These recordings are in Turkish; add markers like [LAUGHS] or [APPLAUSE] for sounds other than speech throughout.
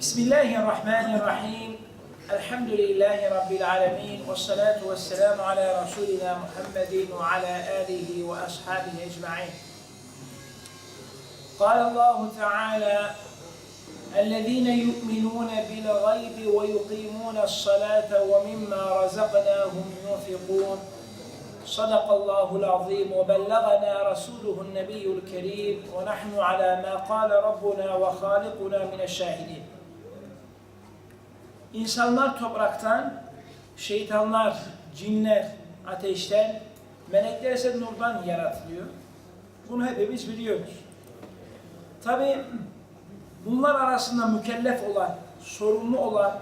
بسم الله الرحمن الرحيم. الحمد لله رب العالمين والصلاة والسلام على رسولنا محمد وعلى آله وأصحابه أجمعين. قال الله تعالى الذين يؤمنون بالغيب ويقيمون الصلاة ومما رزقناهم ينفقون. صدق الله العظيم وبلغنا رسوله النبي الكريم ونحن على ما قال ربنا وخالقنا من الشاهدين. İnsanlar topraktan, şeytanlar, cinler ateşten, melekler ise nurdan yaratılıyor. Bunu hepimiz biliyoruz. Tabi bunlar arasında mükellef olan, sorumlu olan,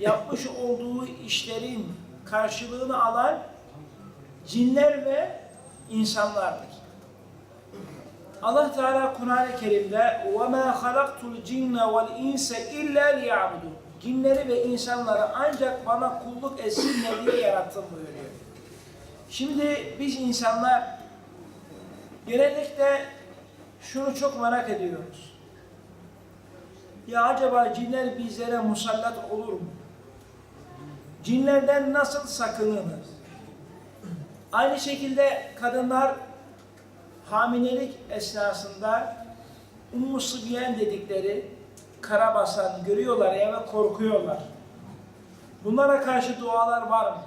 yapmış olduğu işlerin karşılığını alan cinler ve insanlardır. Allah Teala Kur'an-ı Kerim'de وَمَا خَلَقْتُ الْجِنَّ وَالْاِنْسَ اِلَّا لِيَعْبُدُونَ Cinleri ve insanları ancak bana kulluk etsinler diye yarattım buyuruyor. Şimdi biz insanlar genellikle şunu çok merak ediyoruz. Ya acaba cinler bizlere musallat olur mu? Cinlerden nasıl sakınırız? Aynı şekilde kadınlar hamilelik esnasında Ummu Sıbyen dedikleri karabasan görüyorlar ya ve korkuyorlar. Bunlara karşı dualar var mı?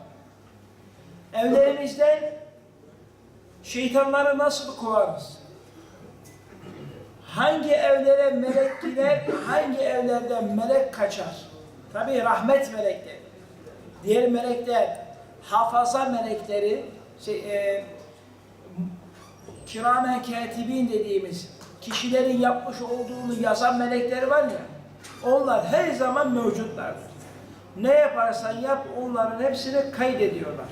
Evlerimizden şeytanları nasıl kovarız? Hangi evlere melek gider, hangi evlerden melek kaçar? Tabi rahmet melekleri. Diğer melekler, hafaza melekleri, şey, e, kiramen katibin dediğimiz kişilerin yapmış olduğunu yazan melekler var ya, onlar her zaman mevcutlardır. Ne yaparsan yap onların hepsini kaydediyorlar.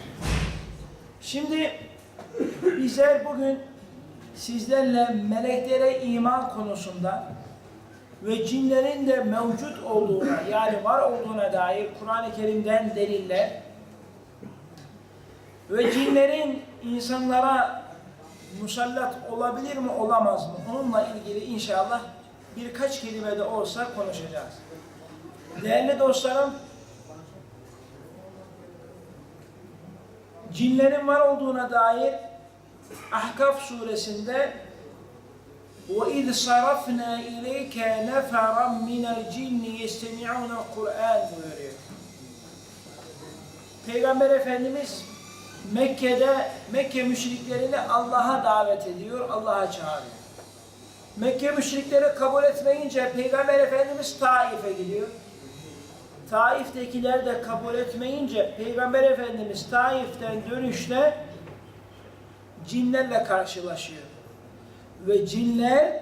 Şimdi bizler bugün sizlerle meleklere iman konusunda ve cinlerin de mevcut olduğuna yani var olduğuna dair Kur'an-ı Kerim'den deliller ve cinlerin insanlara musallat olabilir mi olamaz mı? Onunla ilgili inşallah birkaç kelime de olsa konuşacağız. Değerli dostlarım, cinlerin var olduğuna dair Ahkaf suresinde وَاِذْ صَرَفْنَا اِلَيْكَ نَفَرًا مِنَ الْجِنِّ يَسْتَمِعُونَ الْقُرْآنِ buyuruyor. Peygamber Efendimiz Mekke'de Mekke müşriklerini Allah'a davet ediyor, Allah'a çağırıyor. Mekke müşrikleri kabul etmeyince Peygamber Efendimiz Taif'e gidiyor. Taif'tekiler de kabul etmeyince Peygamber Efendimiz Taif'ten dönüşte cinlerle karşılaşıyor. Ve cinler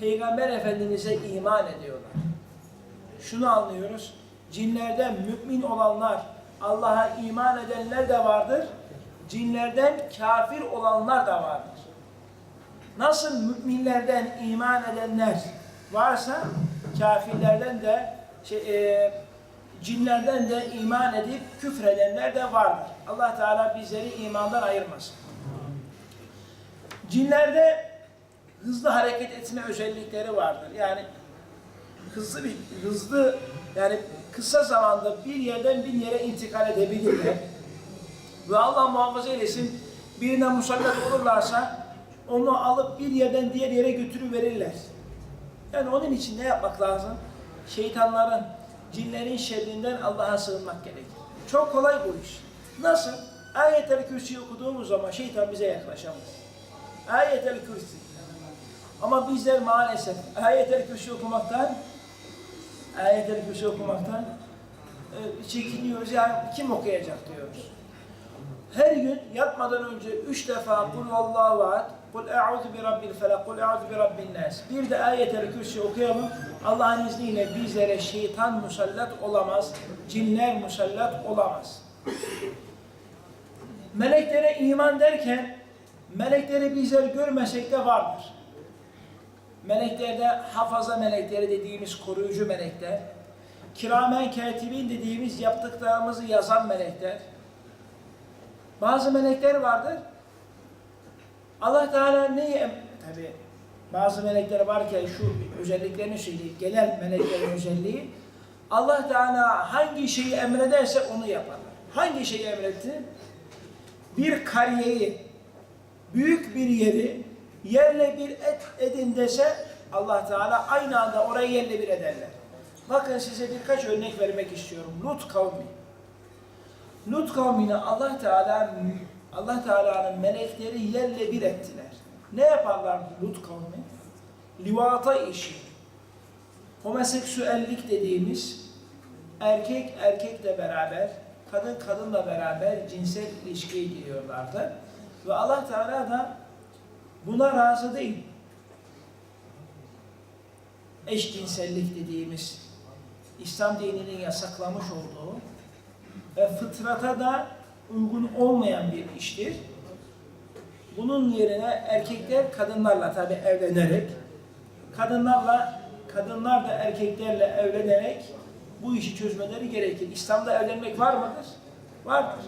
Peygamber Efendimiz'e iman ediyorlar. Şunu anlıyoruz. Cinlerden mümin olanlar, Allah'a iman edenler de vardır. Cinlerden kafir olanlar da vardır. Nasıl müminlerden iman edenler varsa kafirlerden de şey, e, cinlerden de iman edip küfredenler de vardır. Allah Teala bizleri imandan ayırmasın. Cinlerde hızlı hareket etme özellikleri vardır. Yani hızlı bir hızlı yani kısa zamanda bir yerden bir yere intikal edebilirler. Ve Allah muhafaza eylesin birine musallat olurlarsa onu alıp bir yerden diğer yere götürüverirler. Yani onun için ne yapmak lazım? Şeytanların, cinlerin şerrinden Allah'a sığınmak gerekir. Çok kolay bu iş. Nasıl? Ayet-el Kürsi okuduğumuz zaman şeytan bize yaklaşamaz. Ayet-el Kürsi. Ama bizler maalesef Ayet-el Kürsi okumaktan Ayet-el Kürsi okumaktan e, çekiniyoruz. Yani kim okuyacak diyoruz. Her gün yatmadan önce üç defa kul vallahu ahad, kul e'udhu bi rabbil felak, kul e'udhu bi rabbin nas. Bir de ayet-el kürsi okuyalım. Allah'ın izniyle bizlere şeytan musallat olamaz, cinler musallat olamaz. Meleklere iman derken, melekleri bizler görmesek de vardır. Meleklerde hafaza melekleri dediğimiz koruyucu melekler, kiramen katibin dediğimiz yaptıklarımızı yazan melekler, bazı melekler vardır. Allah Teala neyi tabi bazı melekler var ki şu özelliklerini söyleyeyim. Genel meleklerin özelliği Allah Teala hangi şeyi emrederse onu yaparlar. Hangi şeyi emretti? Bir kariyeyi, büyük bir yeri yerle bir et edin dese Allah Teala aynı anda orayı yerle bir ederler. Bakın size birkaç örnek vermek istiyorum. Lut kavmi. Lut kavmini Allah Teala Allah Teala'nın melekleri yerle bir ettiler. Ne yaparlar Lut kavmi? Livata işi. Homoseksüellik dediğimiz erkek erkekle beraber, kadın kadınla beraber cinsel ilişkiye giriyorlardı. Ve Allah Teala da buna razı değil. Eşcinsellik dediğimiz İslam dininin yasaklamış olduğu ve fıtrata da uygun olmayan bir iştir. Bunun yerine erkekler kadınlarla tabi evlenerek, kadınlarla kadınlar da erkeklerle evlenerek bu işi çözmeleri gerekir. İslam'da evlenmek var mıdır? Vardır.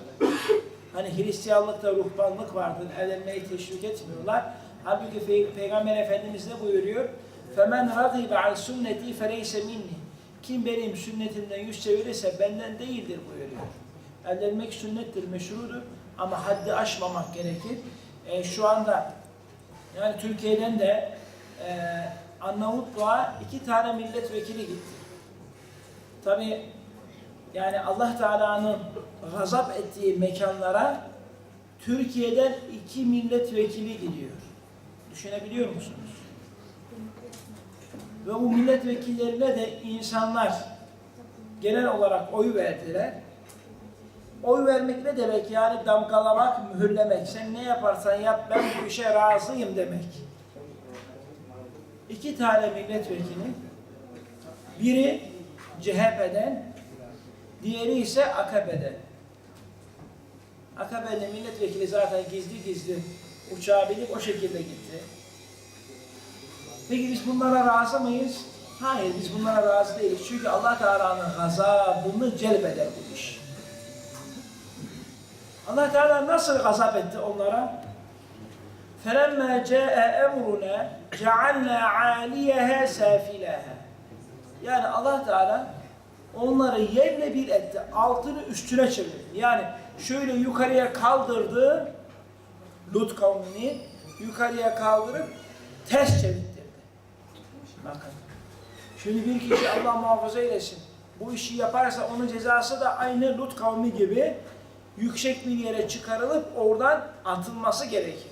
Hani Hristiyanlıkta ruhbanlık vardır. Evlenmeyi teşvik etmiyorlar. Halbuki Pey- Peygamber Efendimiz ne buyuruyor? فَمَنْ رَضِيبَ عَنْ سُنَّتِي فَلَيْسَ مِنِّي kim benim sünnetimden yüz çevirirse benden değildir buyuruyor. Evlenmek sünnettir, meşrudur ama haddi aşmamak gerekir. E, şu anda yani Türkiye'den de e, Arnavutluğa iki tane milletvekili gitti. Tabi yani Allah Teala'nın gazap ettiği mekanlara Türkiye'den iki milletvekili gidiyor. Düşünebiliyor musunuz? Ve bu milletvekillerine de insanlar genel olarak oy verdiler. Oy vermek ne demek? Yani damgalamak, mühürlemek. Sen ne yaparsan yap ben bu işe razıyım demek. İki tane milletvekili, biri CHP'den, diğeri ise AKP'den. AKP'nin milletvekili zaten gizli gizli uçağa binip o şekilde gitti. Peki biz bunlara razı mıyız? Hayır biz bunlara razı değiliz. Çünkü Allah Teala'nın gazabını celbeder bu iş. Allah Teala nasıl gazap etti onlara? فَلَمَّا جَاءَ اَمْرُنَا جَعَلْنَا عَالِيَهَا سَافِلَهَا Yani Allah Teala onları yerle bir etti. Altını üstüne çevirdi. Yani şöyle yukarıya kaldırdı Lut kavmini yukarıya kaldırıp ters çevirdi. Şimdi bir kişi Allah muhafaza eylesin. Bu işi yaparsa onun cezası da aynı Lut kavmi gibi yüksek bir yere çıkarılıp oradan atılması gerekir.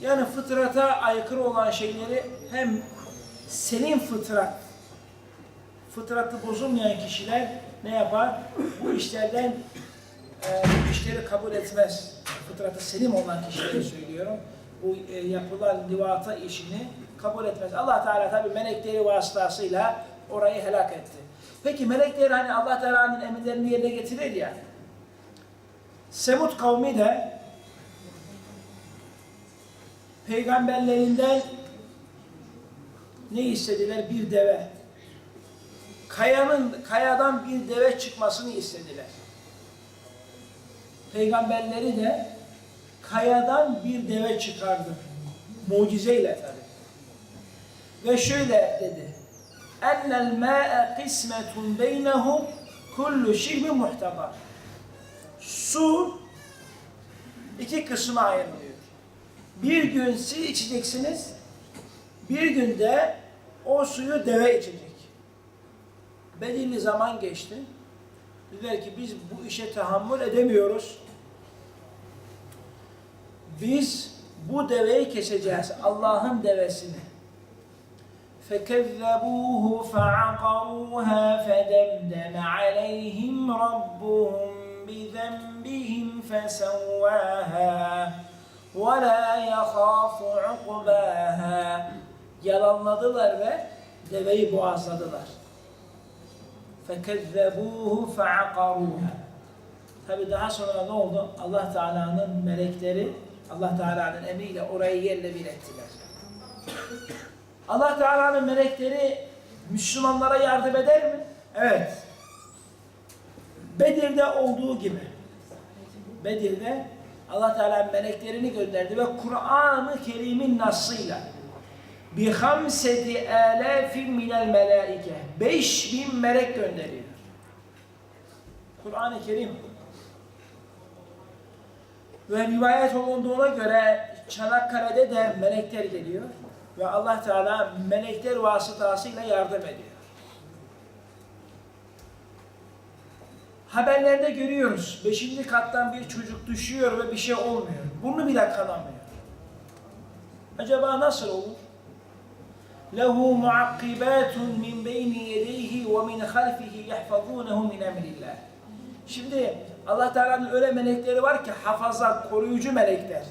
Yani fıtrata aykırı olan şeyleri hem senin fıtrat, fıtratı bozulmayan kişiler ne yapar? Bu işlerden e, işleri kabul etmez. Fıtratı selim olan kişilere söylüyorum. Bu e, yapılan livata işini kabul etmez. Allah Teala tabi melekleri vasıtasıyla orayı helak etti. Peki melekler hani Allah Teala'nın emirlerini yerine getirir ya. Semut kavmi de peygamberlerinden ne istediler? Bir deve. Kayanın, kayadan bir deve çıkmasını istediler. Peygamberleri de kayadan bir deve çıkardı. Mucizeyle tabi. Ve şöyle dedi. Ennel mâ'e kısmetun beynehum kullu şirbi muhtabar. Su iki kısma ayrılıyor. Bir gün siz içeceksiniz, bir günde o suyu deve içecek. Belirli zaman geçti. Dediler ki biz bu işe tahammül edemiyoruz. Biz bu deveyi keseceğiz. Allah'ın devesini. فكذبوه فعقروها فدمدم عليهم ربهم بذنبهم فسواها ولا يخاف عقباها yalanladılar ve deveyi boğazladılar. فَكَذَّبُوهُ فَعَقَرُوهَا Tabi daha sonra ne oldu? Allah Teala'nın melekleri, Allah Teala'nın emriyle orayı yerle bir ettiler. Allah Teala'nın melekleri Müslümanlara yardım eder mi? Evet. Bedir'de olduğu gibi. Bedir'de Allah Teala meleklerini gönderdi ve Kur'an-ı Kerim'in nasıyla bi hamseti alafin minel melaike. Beş bin melek gönderiyor. Kur'an-ı Kerim. Ve rivayet olunduğuna göre Çanakkale'de de melekler geliyor. Ve Allah Teala melekler vasıtasıyla yardım ediyor. Haberlerde görüyoruz. Beşinci kattan bir çocuk düşüyor ve bir şey olmuyor. Burnu bile kanamıyor. Acaba nasıl olur? lehu muakkibatun min beyni yedeyhi ve min halfihi yahfazunehu min emrillah. Şimdi Allah Teala'nın öyle melekleri var ki hafaza, koruyucu melekler.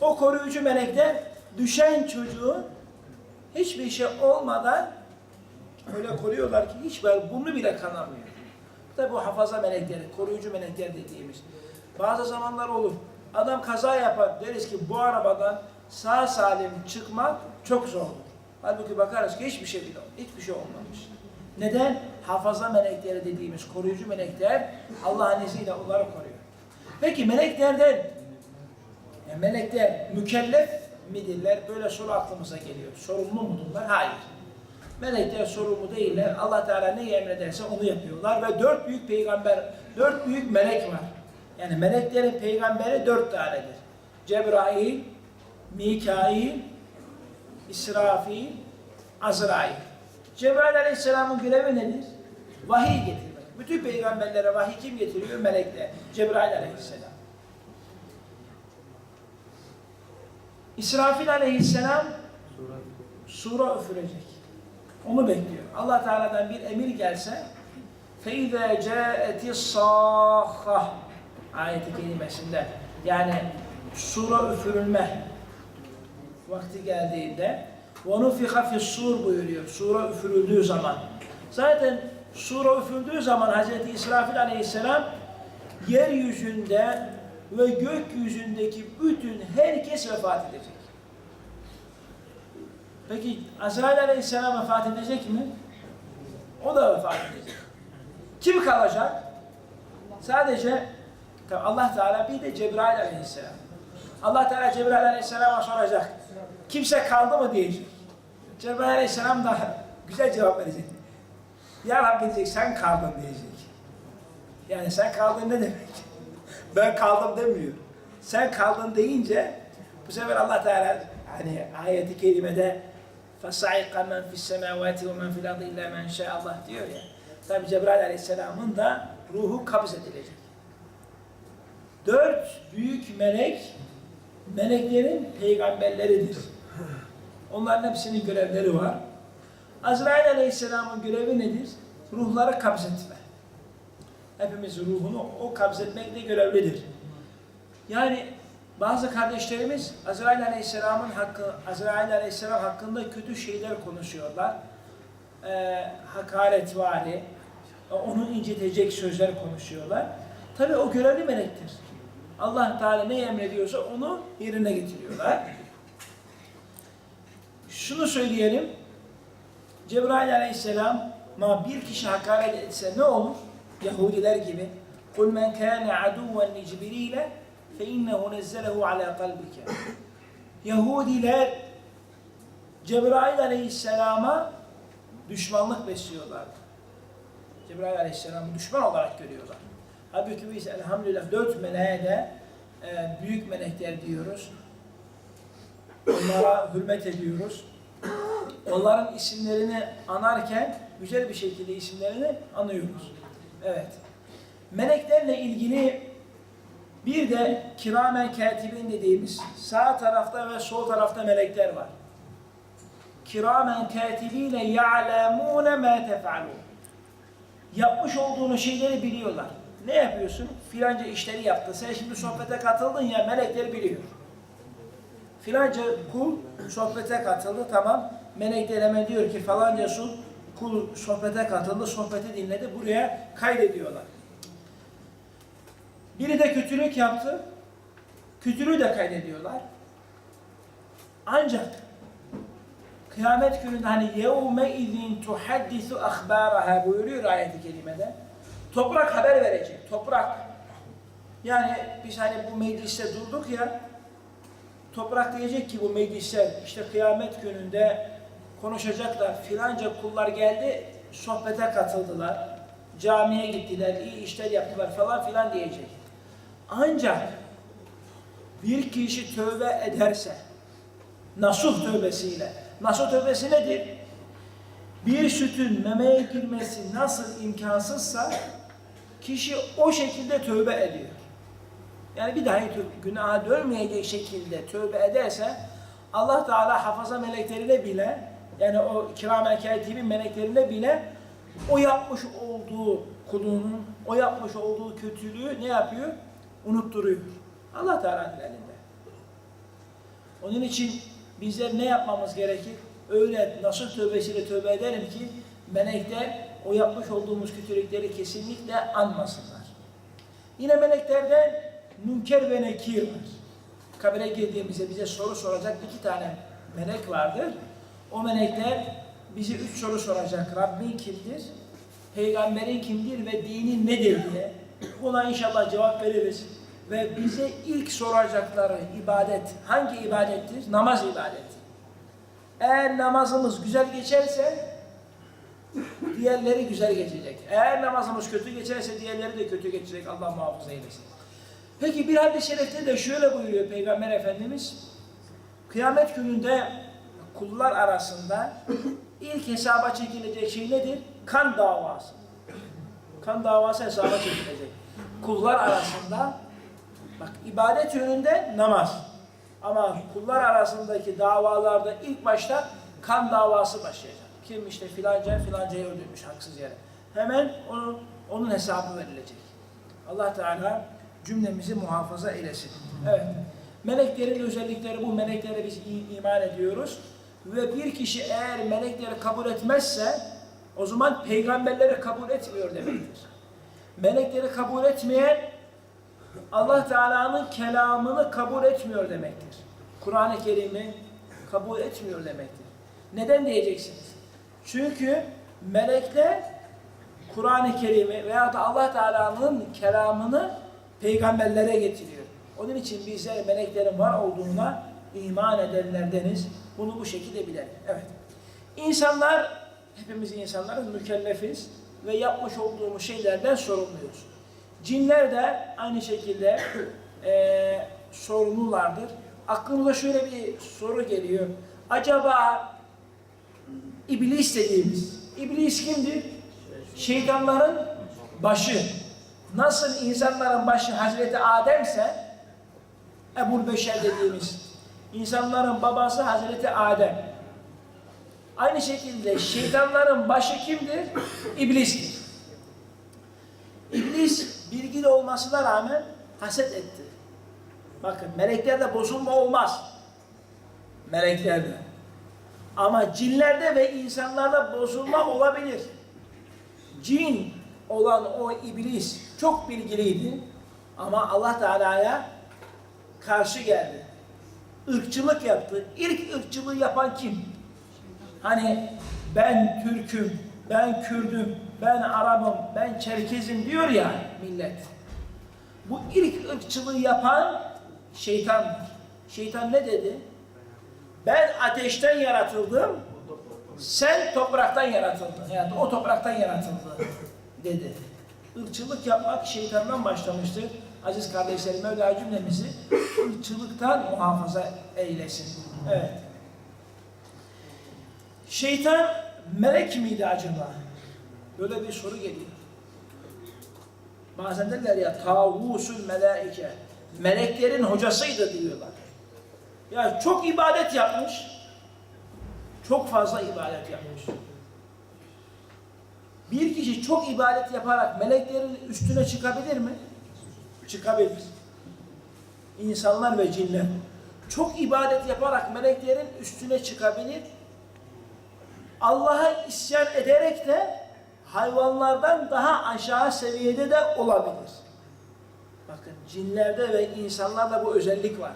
O koruyucu melekler düşen çocuğu hiçbir şey olmadan öyle koruyorlar ki hiç böyle burnu bile kanamıyor. Tabi bu hafaza melekleri, koruyucu melekler dediğimiz. Bazı zamanlar olur. Adam kaza yapar. Deriz ki bu arabadan sağ salim çıkmak çok zor. Halbuki bakarız ki hiçbir şey bile hiçbir şey olmamış. Neden? Hafaza melekleri dediğimiz koruyucu melekler Allah'ın izniyle onları koruyor. Peki meleklerden yani melekler mükellef midirler? Böyle soru aklımıza geliyor. Sorumlu mudurlar? Hayır. Melekler sorumlu değiller. Allah Teala ne emrederse onu yapıyorlar ve dört büyük peygamber, dört büyük melek var. Yani meleklerin peygamberi dört tanedir. Cebrail, Mikail, İsrafil, Azrail. Cebrail Aleyhisselam'ın görevi nedir? Vahiy getirmek. Bütün peygamberlere vahiy kim getiriyor? Melekler. Cebrail Aleyhisselam. İsrafil Aleyhisselam sura üfürecek. Onu bekliyor. Allah Teala'dan bir emir gelse فَاِذَا جَاءَتِ الصَّاخَّةِ ayeti kelimesinde yani sura üfürülme vakti geldiğinde وَنُفِخَ فِي الصُّورِ buyuruyor. Sura üfürüldüğü zaman. Zaten sura üfürüldüğü zaman Hz. İsrafil aleyhisselam yeryüzünde ve gökyüzündeki bütün herkes vefat edecek. Peki Azrail aleyhisselam vefat edecek mi? O da vefat edecek. Kim kalacak? Sadece tabii Allah Teala bir de Cebrail aleyhisselam. Allah Teala Cebrail aleyhisselama soracak. Kimse kaldı mı diyecek. Cebrail aleyhisselam da güzel cevap verecek. Ya Rabbi diyecek sen kaldın diyecek. Yani sen kaldın ne demek? [LAUGHS] Ben kaldım demiyor. Sen kaldın deyince bu sefer Allah Teala hani ayeti kerimede فَصَعِقَ مَنْ فِي السَّمَاوَاتِ وَمَنْ فِي الْأَرْضِ اِلَّا مَنْ شَاءَ Allah diyor ya. Tabi Cebrail Aleyhisselam'ın da ruhu kabz edilecek. Dört büyük melek, meleklerin peygamberleridir. Onların hepsinin görevleri var. Azrail Aleyhisselam'ın görevi nedir? Ruhları kabz etme. Hepimiz ruhunu o kabz etmekle görevlidir. Yani bazı kardeşlerimiz Azrail Aleyhisselam'ın hakkı, Azrail Aleyhisselam hakkında kötü şeyler konuşuyorlar. Ee, hakaretvari, onu incitecek sözler konuşuyorlar. Tabi o görevli melektir. Allah Teala ne emrediyorsa onu yerine getiriyorlar Şunu söyleyelim. Cebrail Aleyhisselam'a bir kişi hakaret etse ne olur? Yahudiler gibi. قُلْ مَنْ كَانَ عَدُوًا لِجِبْرِيلَ فَاِنَّهُ نَزَّلَهُ عَلَى قَلْبِكَ Yahudiler Cebrail Aleyhisselam'a düşmanlık besliyorlardı. Cebrail Aleyhisselam'ı düşman olarak görüyorlar. Halbuki biz elhamdülillah dört meleğe de e, büyük melekler diyoruz. Onlara hürmet ediyoruz. Onların isimlerini anarken güzel bir şekilde isimlerini anıyoruz. Evet. Meleklerle ilgili bir de kiramen katibin dediğimiz sağ tarafta ve sol tarafta melekler var. Kiramen katibine ya'lemune ma tef'alun. Yapmış olduğunu şeyleri biliyorlar. Ne yapıyorsun? Filanca işleri yaptı. Sen şimdi sohbete katıldın ya melekler biliyor. Filanca kul sohbete katıldı tamam. Melekler hemen diyor ki falanca kul, kul sohbete katıldı, sohbeti dinledi. Buraya kaydediyorlar. Biri de kötülük yaptı. Kötülüğü de kaydediyorlar. Ancak kıyamet gününde hani yevme izin tuhaddisu ahbaraha buyuruyor ayeti kerimede. Toprak haber verecek. Toprak. Yani biz hani bu mecliste durduk ya. Toprak diyecek ki bu meclisler işte kıyamet gününde konuşacaklar. Filanca kullar geldi sohbete katıldılar. Camiye gittiler, iyi işler yaptılar falan filan diyecek. Ancak bir kişi tövbe ederse nasuh tövbesiyle. Nasuh tövbesi nedir? Bir sütün memeye girmesi nasıl imkansızsa kişi o şekilde tövbe ediyor. Yani bir daha tö- günaha dönmeyecek şekilde tövbe ederse Allah Teala hafaza meleklerine bile yani o kiram-ı katibin meleklerine bile o yapmış olduğu kulunun, o yapmış olduğu kötülüğü ne yapıyor? Unutturuyor. Allah Teala'nın elinde. Onun için bizler ne yapmamız gerekir? Öyle nasıl tövbesiyle tövbe edelim ki melekler o yapmış olduğumuz kötülükleri kesinlikle anmasınlar. Yine meleklerden Münker ve Nekir var. Kabire girdiğimizde bize soru soracak iki tane melek vardır. O melekler bize üç soru soracak. Rabbin kimdir? Peygamberin kimdir ve dinin nedir diye. Buna inşallah cevap veririz. Ve bize ilk soracakları ibadet hangi ibadettir? Namaz ibadeti. Eğer namazımız güzel geçerse diğerleri güzel geçecek. Eğer namazımız kötü geçerse diğerleri de kötü geçecek. Allah muhafaza eylesin. Peki bir hadis-i şerifte de şöyle buyuruyor Peygamber Efendimiz. Kıyamet gününde kullar arasında ilk hesaba çekilecek şey nedir? Kan davası. Kan davası hesaba çekilecek. Kullar arasında bak ibadet yönünde namaz. Ama kullar arasındaki davalarda ilk başta kan davası başlayacak. Kim işte filanca filancayı öldürmüş haksız yere. Hemen onun, onun hesabı verilecek. Allah Teala cümlemizi muhafaza eylesin. Evet. Meleklerin özellikleri bu. Meleklere biz iman ediyoruz. Ve bir kişi eğer melekleri kabul etmezse o zaman peygamberleri kabul etmiyor demektir. Melekleri kabul etmeyen Allah Teala'nın kelamını kabul etmiyor demektir. Kur'an-ı Kerim'i kabul etmiyor demektir. Neden diyeceksiniz? Çünkü melekler Kur'an-ı Kerim'i veya da Allah Teala'nın kelamını peygamberlere getiriyor. Onun için bizler meleklerin var olduğuna iman edenlerdeniz. Bunu bu şekilde bilelim. Evet. İnsanlar, hepimiz insanlarız, mükellefiz ve yapmış olduğumuz şeylerden sorumluyuz. Cinler de aynı şekilde eee sorumlulardır. Aklımıza şöyle bir soru geliyor. Acaba İblis dediğimiz, İblis kimdir? Şeytanların başı. Nasıl insanların başı Hazreti Adem'se, Ebul Beşer dediğimiz, insanların babası Hazreti Adem. Aynı şekilde şeytanların başı kimdir? İblis'tir. İblis bilgili olmasına rağmen haset etti. Bakın meleklerde bozulma olmaz. Meleklerde. Ama cinlerde ve insanlarda bozulma olabilir. Cin olan o iblis çok bilgiliydi. Ama Allah Teala'ya karşı geldi. Irkçılık yaptı. İlk ırkçılığı yapan kim? Hani ben Türk'üm, ben Kürd'üm, ben Arap'ım, ben Çerkez'im diyor ya millet. Bu ilk ırkçılığı yapan şeytandır. Şeytan ne dedi? Ben ateşten yaratıldım, sen topraktan yaratıldın. Yani o topraktan yaratıldı dedi. Irkçılık yapmak şeytandan başlamıştır. Aziz kardeşlerim, Mevla cümlemizi ırkçılıktan muhafaza eylesin. Evet. Şeytan melek miydi acaba? Böyle bir soru geliyor. Bazen derler ya tavusul melaike. Meleklerin hocasıydı diyorlar. Ya çok ibadet yapmış. Çok fazla ibadet yapmış. Bir kişi çok ibadet yaparak meleklerin üstüne çıkabilir mi? Çıkabilir. İnsanlar ve cinler. Çok ibadet yaparak meleklerin üstüne çıkabilir. Allah'a isyan ederek de hayvanlardan daha aşağı seviyede de olabilir. Bakın cinlerde ve insanlarda bu özellik var.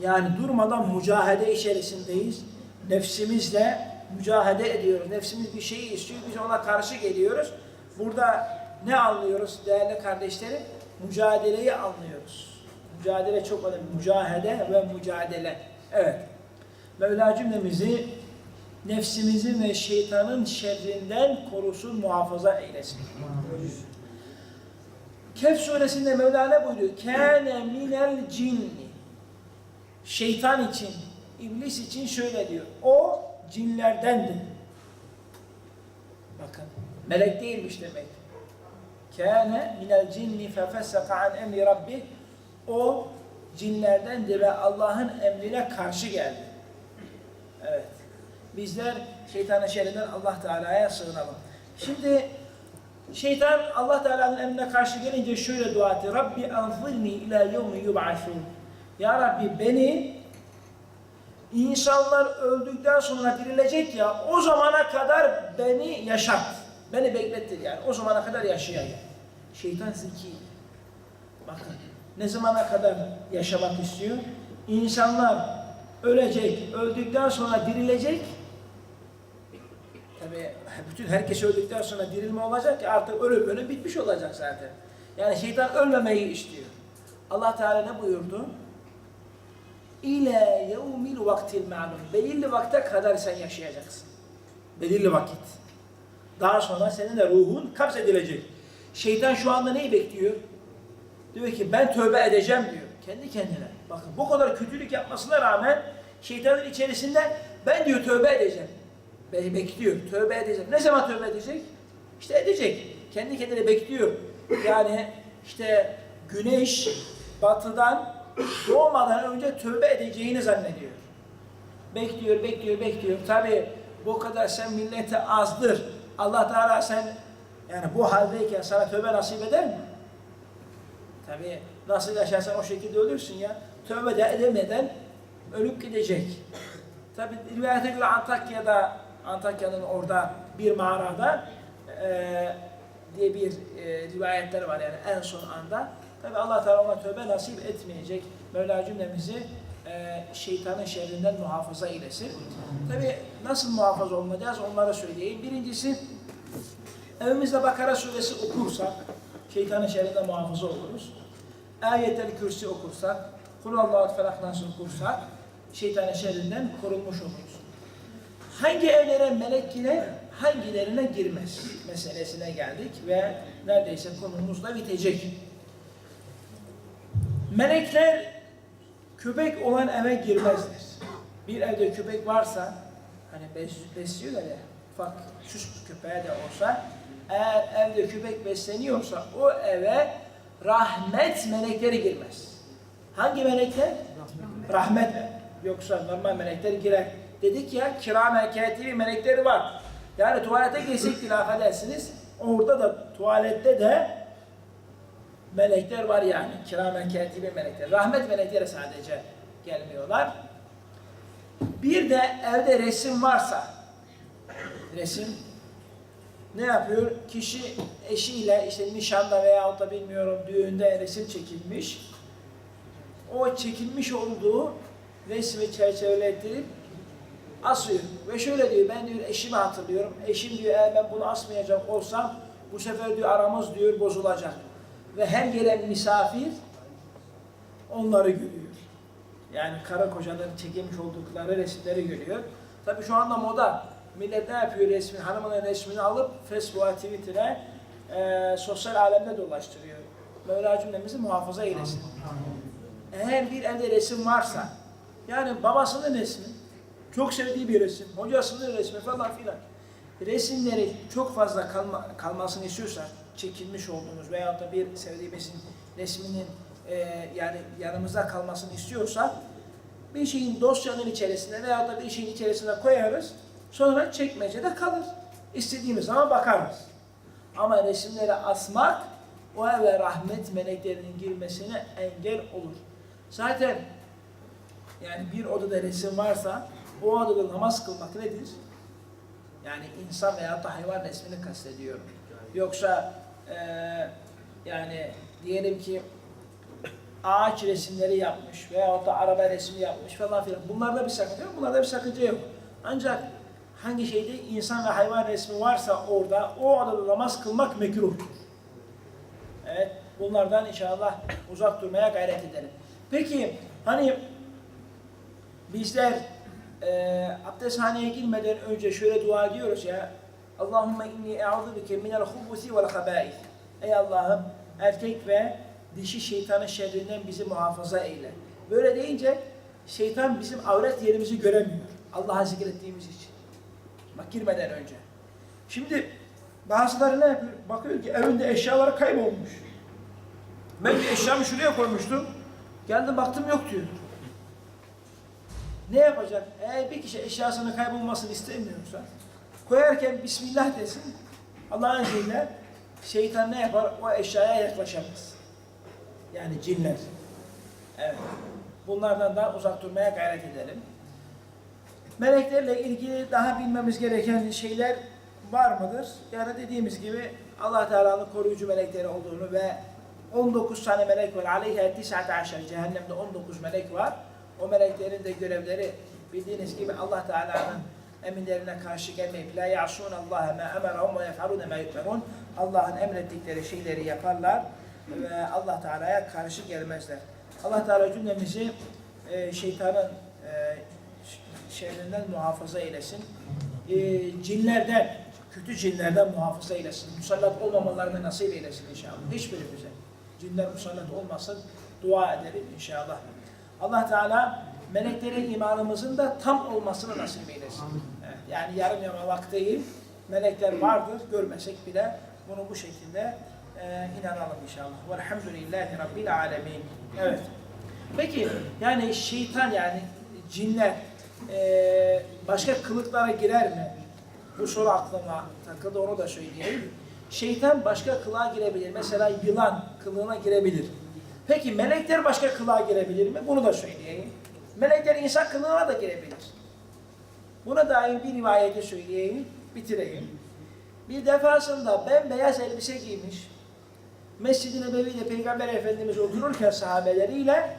Yani durmadan mücadele içerisindeyiz. Nefsimizle mücadele ediyoruz. Nefsimiz bir şeyi istiyor, biz ona karşı geliyoruz. Burada ne anlıyoruz değerli kardeşlerim? Mücadeleyi anlıyoruz. Mücadele çok önemli. Mücahede ve mücadele. Evet. Mevla cümlemizi nefsimizin ve şeytanın şerrinden korusun, muhafaza eylesin. Kehf suresinde Mevla ne buyuruyor? Kâne minel cinni. Şeytan için, iblis için şöyle diyor. O cinlerdendi. Bakın, melek değilmiş demek. Kâne minel cinni fefessaka an emri rabbi. O cinlerdendi ve Allah'ın emrine karşı geldi. Evet. Bizler şeytanın şerrinden Allah Teala'ya sığınalım. Şimdi şeytan Allah Teala'nın emrine karşı gelince şöyle dua etti. Rabbi anzirni ila yevmi yub'asun. Ya Rabbi beni insanlar öldükten sonra dirilecek ya o zamana kadar beni yaşat. Beni beklettir yani. O zamana kadar yaşayayım. Şeytan zeki. Bakın ne zamana kadar yaşamak istiyor? İnsanlar ölecek, öldükten sonra dirilecek. Tabi bütün herkes öldükten sonra dirilme olacak ki artık ölüp ölüp bitmiş olacak zaten. Yani şeytan ölmemeyi istiyor. Allah Teala ne buyurdu? İle yevmil vaktil ma'lum. Belirli vakte kadar sen yaşayacaksın. Belirli vakit. Daha sonra senin de ruhun kapsedilecek. Şeytan şu anda neyi bekliyor? Diyor ki ben tövbe edeceğim diyor. Kendi kendine. Bakın bu kadar kötülük yapmasına rağmen şeytanın içerisinde ben diyor tövbe edeceğim. Be- Bekliyor. Tövbe edeceğim. Ne zaman tövbe edecek? İşte edecek. Kendi kendine bekliyor. Yani işte güneş batıdan doğmadan önce tövbe edeceğini zannediyor. Bekliyor, bekliyor, bekliyor. Tabi bu kadar sen millete azdır. Allah Teala sen yani bu haldeyken sana tövbe nasip eder mi? Tabi nasıl yaşarsan o şekilde ölürsün ya. Tövbe de edemeden ölüp gidecek. Tabi rivayete göre Antakya'da, Antakya'nın orada bir mağarada eee diye bir eee, rivayetler var yani en son anda. Tabi Allah Teala ona tövbe nasip etmeyecek. Mevla cümlemizi eee, şeytanın şerrinden muhafaza eylesin. Tabi nasıl muhafaza olmayacağız onları söyleyeyim. Birincisi evimizde Bakara suresi okursak şeytanın şerrinden muhafaza oluruz. Ayet-el Kürsi okursak, Kulallahu Felak Nas okursak şeytanın şerrinden korunmuş oluruz. Hangi evlere melek girer, hangilerine girmez meselesine geldik ve neredeyse konumuz da bitecek. Melekler köpek olan eve girmezler. Bir evde köpek varsa, hani bes- besliyorlar ya, ufak süs köpeğe de olsa, eğer evde köpek besleniyorsa o eve rahmet melekleri girmez. Hangi melekler? Rahmet. Yoksa normal melekler girer. Dedik ya kiram katibi melekleri var. Yani tuvalete girsek dilaf edersiniz. Orada da tuvalette de melekler var yani. Kiramen katibi melekler. Rahmet melekleri sadece gelmiyorlar. Bir de evde resim varsa resim ne yapıyor? Kişi eşiyle işte nişanda veya da bilmiyorum düğünde resim çekilmiş. O çekilmiş olduğu resmi çerçevelettirip asıyor. Ve şöyle diyor, ben diyor eşimi hatırlıyorum. Eşim diyor eğer ben bunu asmayacak olsam bu sefer diyor aramız diyor bozulacak. Ve her gelen misafir onları görüyor. Yani karı kocaların çekilmiş oldukları resimleri görüyor. Tabii şu anda moda. Millet ne yapıyor resmi, hanımının resmini alıp Facebook'a, Twitter'a, eee, sosyal alemde dolaştırıyor. Mevla cümlemizi muhafaza eylesin. Eğer bir evde resim varsa, yani babasının resmi, çok sevdiği bir resim, hocasının resmi falan filan. Resimleri çok fazla kalma, kalmasını istiyorsa, çekilmiş olduğumuz veyahut da bir sevdiğimizin resminin e, yani yanımızda kalmasını istiyorsa, bir şeyin dosyanın içerisine veyahut da bir şeyin içerisine koyarız, sonra çekmecede kalır. İstediğimiz zaman bakarız. Ama resimleri asmak, o eve rahmet meleklerinin girmesine engel olur. Zaten yani bir odada resim varsa o odada namaz kılmak nedir? Yani insan veya da hayvan resmini kastediyorum. Yoksa eee, yani diyelim ki ağaç resimleri yapmış veya da araba resmi yapmış falan filan. Bunlarda bir sakınca yok. Bunlarda bir sakınca yok. Ancak hangi şeyde insan ve hayvan resmi varsa orada o odada namaz kılmak mekruhtur. Evet, bunlardan inşallah uzak durmaya gayret edelim. Peki hani bizler e, abdesthaneye girmeden önce şöyle dua ediyoruz ya Allahümme inni e'udhu bike minel hubusi vel habaih Ey Allah'ım erkek ve dişi şeytanın şerrinden bizi muhafaza eyle. Böyle deyince şeytan bizim avret yerimizi göremiyor. Allah'a zikrettiğimiz için. Bak girmeden önce. Şimdi bazıları ne yapıyor? Bakıyor ki evinde eşyaları kaybolmuş. Ben bir eşyamı şuraya koymuştum. Geldim baktım yok diyor. Ne yapacak? Eğer bir kişi eşyasının kaybolmasını istemiyorsa koyarken Bismillah desin. Allah'ın izniyle şeytan ne yapar? O eşyaya yaklaşamaz. Yani cinler. Evet. Bunlardan da uzak durmaya gayret edelim. Meleklerle ilgili daha bilmemiz gereken şeyler var mıdır? Yani dediğimiz gibi Allah Teala'nın koruyucu melekleri olduğunu ve 19 tane melek var. Aleyhe 19 cehennemde 19 melek var. O meleklerin de görevleri bildiğiniz gibi Allah Teala'nın emirlerine karşı gelmeyip la ya'sun Allah ma emerahum ve yef'alun ma yu'merun. Allah'ın emrettikleri şeyleri yaparlar ve Allah Teala'ya karşı gelmezler. Allah Teala cümlemizi e, şeytanın e, şerrinden muhafaza eylesin. E, cinlerden, kötü cinlerden muhafaza eylesin. Musallat olmamalarını nasip eylesin inşallah. Hiçbirimize. Cinler musallat olmasın. Dua edelim inşallah. Allah Teala meleklere imanımızın da tam olmasını nasip eylesin. Yani yarım yamalak değil. Melekler vardır. Görmesek bile bunu bu şekilde e, inanalım inşallah. Velhamdülillahi Rabbil alemin. Evet. Peki yani şeytan yani cinler e, başka kılıklara girer mi? Bu soru aklıma takıldı onu da söyleyeyim. Şeytan başka kılığa girebilir. Mesela yılan kılığına girebilir. Peki melekler başka kılığa girebilir mi? Bunu da söyleyeyim. Melekler insan kılığına da girebilir. Buna dair bir rivayeti söyleyeyim, bitireyim. Bir defasında bembeyaz elbise giymiş, Mescid-i Nebevi'de Peygamber Efendimiz otururken sahabeleriyle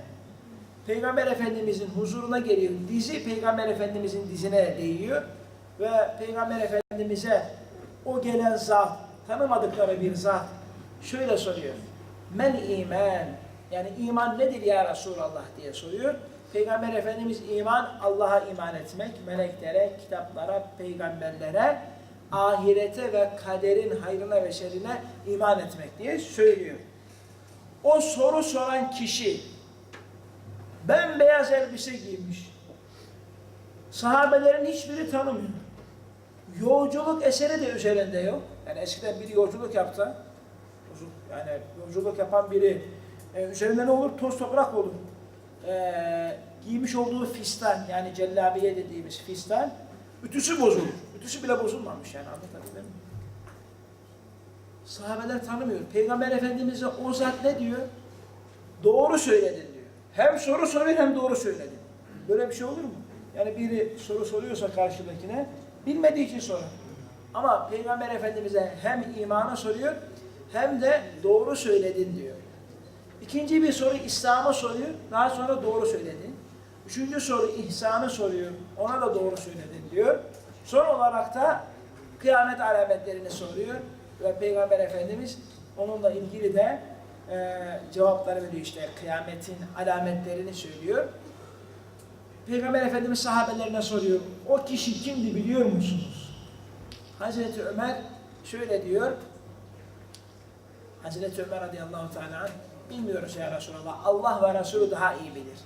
Peygamber Efendimizin huzuruna geliyor. Dizi Peygamber Efendimizin dizine değiyor ve Peygamber Efendimiz'e o gelen zat, tanımadıkları bir zat şöyle soruyor. Men iman, yani iman nedir ya Resulallah diye soruyor. Peygamber Efendimiz iman Allah'a iman etmek, meleklere, kitaplara, peygamberlere, ahirete ve kaderin hayrına ve şerrine iman etmek diye söylüyor. O soru soran kişi bembeyaz elbise giymiş. Sahabelerin hiçbiri tanımıyor. Yolculuk eseri de üzerinde yok. Yani eskiden biri yolculuk yapsa, yani yolculuk yapan biri e, üzerinde ne olur? Toz toprak olur. E, giymiş olduğu fistan yani cellabiye dediğimiz fistan ütüsü bozulur. Ütüsü bile bozulmamış yani anlatabildim mi? Sahabeler tanımıyor. Peygamber Efendimiz'e o zat ne diyor? Doğru söyledin diyor. Hem soru soruyor hem doğru söyledin. Böyle bir şey olur mu? Yani biri soru soruyorsa karşıdakine bilmediği için sorar. Ama Peygamber Efendimiz'e hem imanı soruyor hem de doğru söyledin diyor. İkinci bir soru İslam'ı soruyor. Daha sonra doğru söyledin. Üçüncü soru ihsanı soruyor. Ona da doğru söyledin diyor. Son olarak da kıyamet alametlerini soruyor. Ve Peygamber Efendimiz onunla ilgili de e, cevapları veriyor işte kıyametin alametlerini söylüyor. Peygamber Efendimiz sahabelerine soruyor. O kişi kimdi biliyor musunuz? Hazreti Ömer şöyle diyor. Hazreti Ömer radıyallahu teala bilmiyoruz ya Resulallah. Allah ve Resulü daha iyi bilir.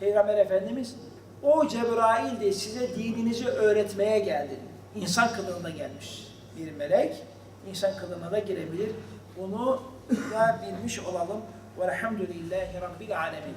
Peygamber Efendimiz o Cebrail'di size dininizi öğretmeye geldi. İnsan kılığında gelmiş bir melek. İnsan kılığına da girebilir. Bunu da bilmiş olalım. Velhamdülillahi Rabbil Alemin.